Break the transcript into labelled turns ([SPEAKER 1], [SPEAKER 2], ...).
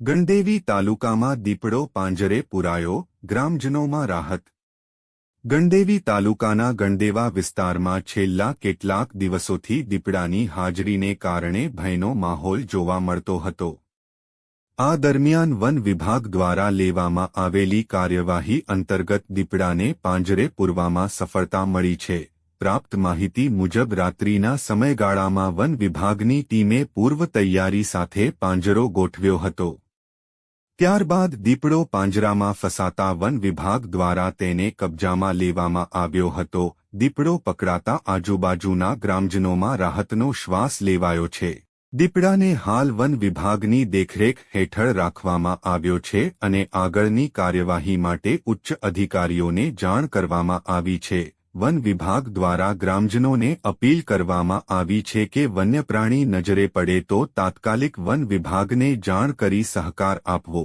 [SPEAKER 1] ગણદેવી તાલુકામાં દીપડો પાંજરે પુરાયો, ગ્રામજનોમાં રાહત. ગણદેવી તાલુકાના ગણદેવા વિસ્તારમાં છેલ્લા કેટલાક દિવસોથી દીપડાની હાજરીને કારણે ભયનો માહોલ જોવા મળતો હતો. આ દરમિયાન વન વિભાગ દ્વારા લેવામાં આવેલી કાર્યવાહી અંતર્ગત દીપડાને પાંજરે પૂરવામાં સફળતા મળી છે. પ્રાપ્ત માહિતી મુજબ રાત્રિના સમયગાળામાં વન વિભાગની ટીમે પૂર્વ તૈયારી સાથે પાંજરો ગોઠવ્યો હતો. ત્યારબાદ દીપડો પાંજરામાં ફસાતા વન વિભાગ દ્વારા તેને કબજામાં લેવામાં આવ્યો હતો. દીપડો પકડાતા આજુબાજુના ગ્રામજનોમાં રાહતનો શ્વાસ લેવાયો છે. દીપડાને હાલ વન વિભાગની દેખરેખ હેઠળ રાખવામાં આવ્યો છે અને આગળની કાર્યવાહી માટે ઉચ્ચ અધિકારીઓને જાણ કરવામાં આવી છે. વન વિભાગ દ્વારા ગ્રામજનોને અપીલ કરવામાં આવી છે કે વન્યપ્રાણી નજરે પડે તો તાત્કાલિક વન વિભાગને જાણ કરી સહકાર આપવો.